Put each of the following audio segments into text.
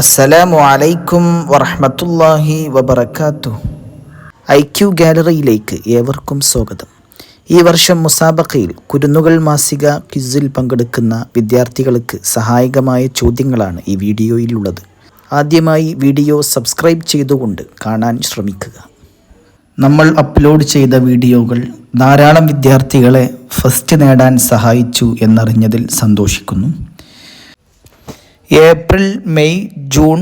അസ്സലാമു അലൈക്കും വറഹമത്തല്ലാഹി വബർക്കാത്തു ഐ ക്യു ഗാലറിയിലേക്ക് ഏവർക്കും സ്വാഗതം. ഈ വർഷം മുസാബക്കയിൽ കുരുന്നുകൾ മാസിക ക്വിസിൽ പങ്കെടുക്കുന്ന വിദ്യാർത്ഥികൾക്ക് സഹായകമായ ചോദ്യങ്ങളാണ് ഈ വീഡിയോയിലുള്ളത്. ആദ്യമായി വീഡിയോ സബ്സ്ക്രൈബ് ചെയ്തുകൊണ്ട് കാണാൻ ശ്രമിക്കുക. നമ്മൾ അപ്ലോഡ് ചെയ്ത വീഡിയോകൾ ധാരാളം വിദ്യാർത്ഥികളെ ഫസ്റ്റ് നേടാൻ സഹായിച്ചു എന്നറിഞ്ഞതിൽ സന്തോഷിക്കുന്നു. April May June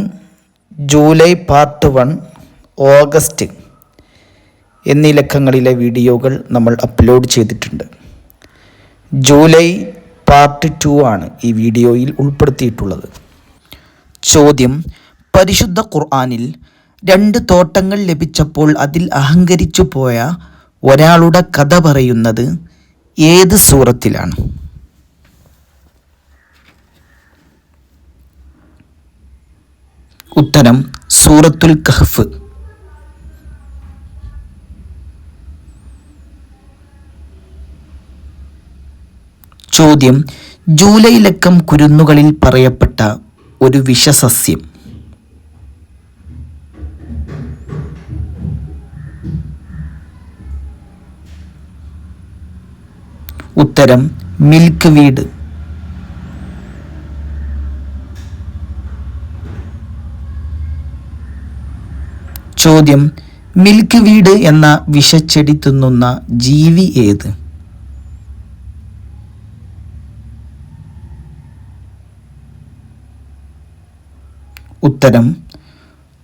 July part one August എന്നീ ലക്കങ്ങളിലെ വീഡിയോകൾ നമ്മൾ അപ്ലോഡ് ചെയ്തിട്ടുണ്ട്. ജൂലൈ പാർട്ട് ടു ആണ് ഈ വീഡിയോയിൽ ഉൾപ്പെടുത്തിയിട്ടുള്ളത്. ചോദ്യം പരിശുദ്ധ ഖുർആാനിൽ രണ്ട് തോട്ടങ്ങൾ ലഭിച്ചപ്പോൾ അതിൽ അഹങ്കരിച്ചു പോയ ഒരാളുടെ കഥ പറയുന്നത് ഏത് സൂറത്തിലാണ്? ഉത്തരം സൂറത്തുൽ കഹ്ഫ്. ചോദ്യം ജൂലൈലക്കം കുരുന്നുകളിൽ പറയപ്പെട്ട ഒരു വിഷസസ്യം. ഉത്തരം മിൽക്ക് വീഡ് ചോദ്യം മിൽക്ക് വീട് എന്ന വിഷച്ചെടി തിന്നുന്ന ജീവി ഏത്? ഉത്തരം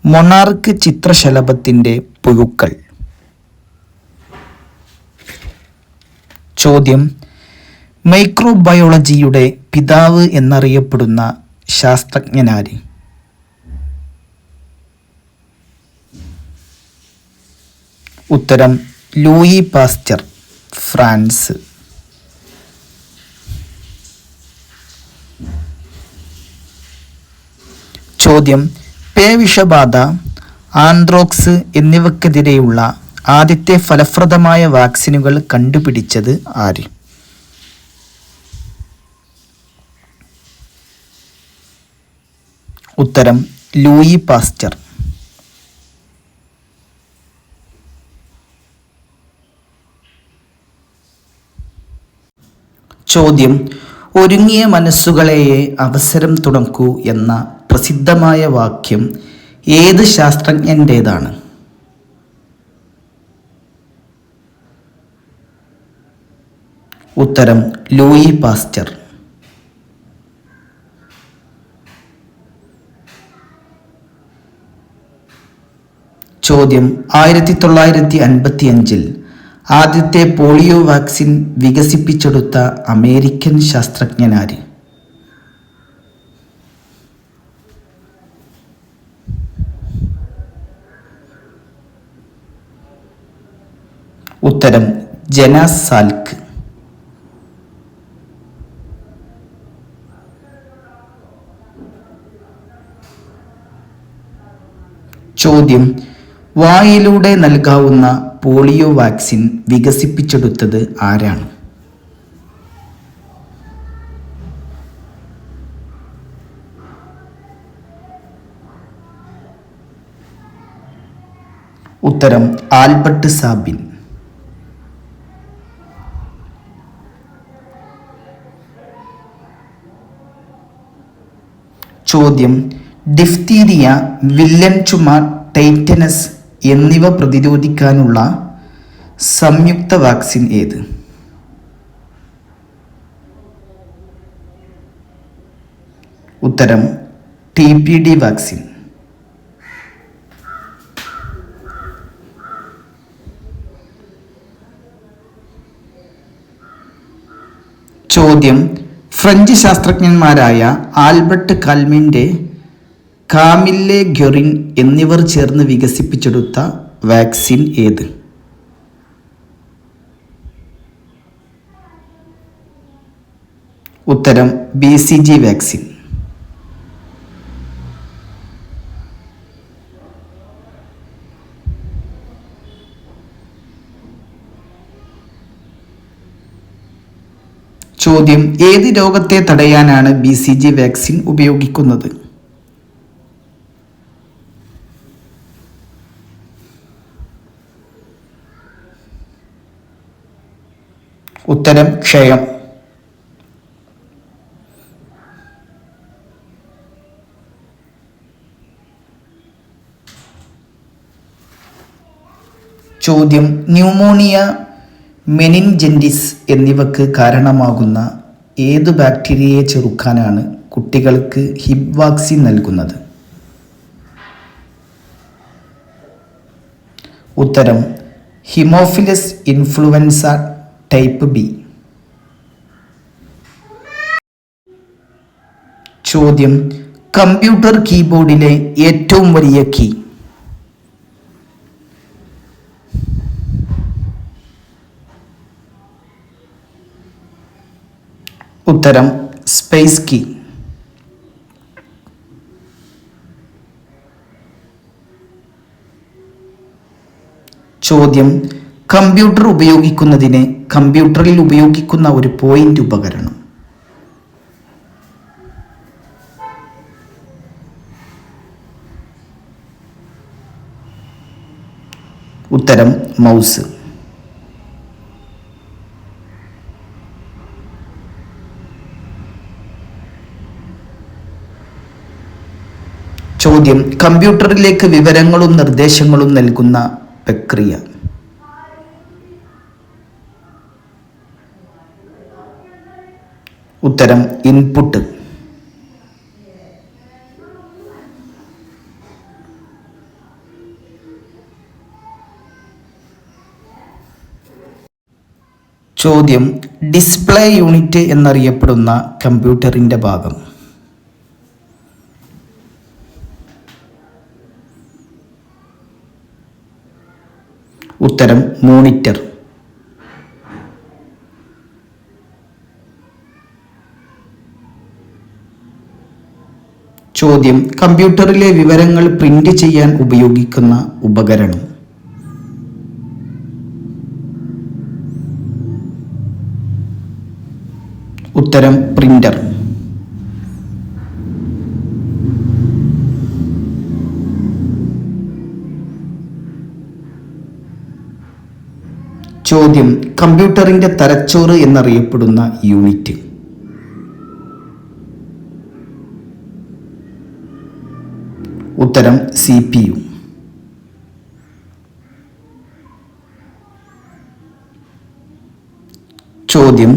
മൊണാർക്ക് ചിത്രശലഭത്തിന്റെ പുഴുക്കൾ. ചോദ്യം മൈക്രോബയോളജിയുടെ പിതാവ് എന്നറിയപ്പെടുന്ന ശാസ്ത്രജ്ഞനാര്? ഉത്തരം ലൂയി പാസ്റ്റർ ഫ്രാൻസ്. ചോദ്യം പേവിഷബാധ ആന്ത്രോക്സ് എന്നിവക്കെതിരെയുള്ള ആദ്യത്തെ ഫലപ്രദമായ വാക്സിനുകൾ കണ്ടുപിടിച്ചത് ആര്? ഉത്തരം ലൂയി പാസ്റ്റർ. ചോദ്യം ഒരുങ്ങിയ മനസ്സുകളെയെ അവസരം തുടക്കൂ എന്ന പ്രസിദ്ധമായ വാക്യം ഏത് ശാസ്ത്രജ്ഞന്റേതാണ്? ഉത്തരം ലൂയി പാസ്റ്റർ. ചോദ്യം ആയിരത്തി തൊള്ളായിരത്തി അൻപത്തി അഞ്ചിൽ ആദ്യത്തെ പോളിയോ വാക്സിൻ വികസിപ്പിച്ചെടുത്ത അമേരിക്കൻ ശാസ്ത്രജ്ഞനാര്? ഉത്തരം ജനാസ് സാൽക്ക്. ചോദ്യം വായിലൂടെ നൽകാവുന്ന പോളിയോ വാക്സിൻ വികസിപ്പിച്ചെടുത്തത് ആരാണ്? ഉത്തരം ആൽബർട്ട് സാബിൻ. ചോദ്യം ഡിഫ്തീരിയ വില്ലൻ ചുമ ടൈറ്റനസ് എന്നിവ പ്രതിരോധിക്കാനുള്ള സംയുക്ത വാക്സിൻ ഏത്? ഉത്തരം ടി പി ഡി വാക്സിൻ. ചോദ്യം ഫ്രഞ്ച് ശാസ്ത്രജ്ഞന്മാരായ ആൽബർട്ട് കാൽമിന്റെ കാമില്ലെ ഗ്യൊറിൻ എന്നിവർ ചേർന്ന് വികസിപ്പിച്ചെടുത്ത വാക്സിൻ ഏത്? ഉത്തരം ബി സി ജി വാക്സിൻ. ചോദ്യം ഏത് രോഗത്തെ തടയാനാണ് ബി സി ജി വാക്സിൻ ഉപയോഗിക്കുന്നത്? ഉത്തരം ക്ഷയം. ചോദ്യം ന്യൂമോണിയ മെനിൻജെൻഡിസ് എന്നിവക്ക് കാരണമാകുന്ന ഏത് ബാക്ടീരിയയെ ചെറുക്കാനാണ് കുട്ടികൾക്ക് ഹിബ് വാക്സിൻ നൽകുന്നത്? ഉത്തരം ഹിമോഫിലസ് ഇൻഫ്ലുവൻസ ടൈപ്പ് ബി. ചോദ്യം കമ്പ്യൂട്ടർ കീബോർഡിലെ ഏറ്റവും വലിയ കീ. ഉത്തരം സ്പേസ് കീ. ചോദ്യം കമ്പ്യൂട്ടർ ഉപയോഗിക്കുന്നതിന് കമ്പ്യൂട്ടറിൽ ഉപയോഗിക്കുന്ന ഒരു പോയിന്റ് ഉപകരണം. ഉത്തരം മൗസ് ചോദ്യം കമ്പ്യൂട്ടറിലേക്ക് വിവരങ്ങളും നിർദ്ദേശങ്ങളും നൽകുന്ന പ്രക്രിയ. ഉത്തരം ഇൻപുട്ട് ചോദ്യം ഡിസ്പ്ലേ യൂണിറ്റ് എന്നറിയപ്പെടുന്ന കമ്പ്യൂട്ടറിന്റെ ഭാഗം. ഉത്തരം മോണിറ്റർ ചോദ്യം കമ്പ്യൂട്ടറിലെ വിവരങ്ങൾ പ്രിന്റ് ചെയ്യാൻ ഉപയോഗിക്കുന്ന ഉപകരണം. ഉത്തരം പ്രിന്റർ ചോദ്യം കമ്പ്യൂട്ടറിന്റെ തലച്ചോറ് എന്നറിയപ്പെടുന്ന യൂണിറ്റ് ഉത്തരം സി പി യു ചോദ്യം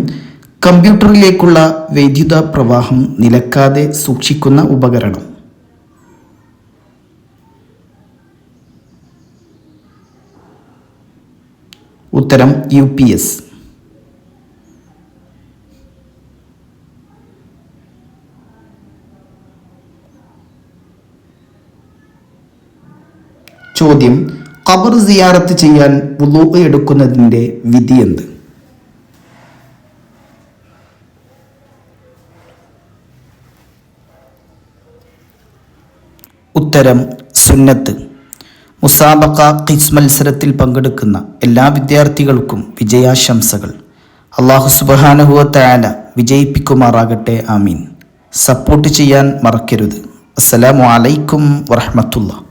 കമ്പ്യൂട്ടറിലേക്കുള്ള വൈദ്യുത പ്രവാഹം നിലക്കാതെ സൂക്ഷിക്കുന്ന ഉപകരണം. ഉത്തരം യു പി എസ്. ചോദ്യം ഖബർ സിയാറത്ത് ചെയ്യാൻ വുളൂ എടുക്കുന്നതിന്റെ വിധി എന്ത്? ഉത്തരം സുന്നത്ത്. മുസാബക്ക ക്വിസ് മത്സരത്തിൽ പങ്കെടുക്കുന്ന എല്ലാ വിദ്യാർത്ഥികൾക്കും വിജയാശംസകൾ. അള്ളാഹു തയാല വിജയിപ്പിക്കുമാറാകട്ടെ ആമീൻ. സപ്പോർട്ട് ചെയ്യാൻ മറക്കരുത്. അസ്സലാമു അലൈക്കും വറഹമത്തുള്ള.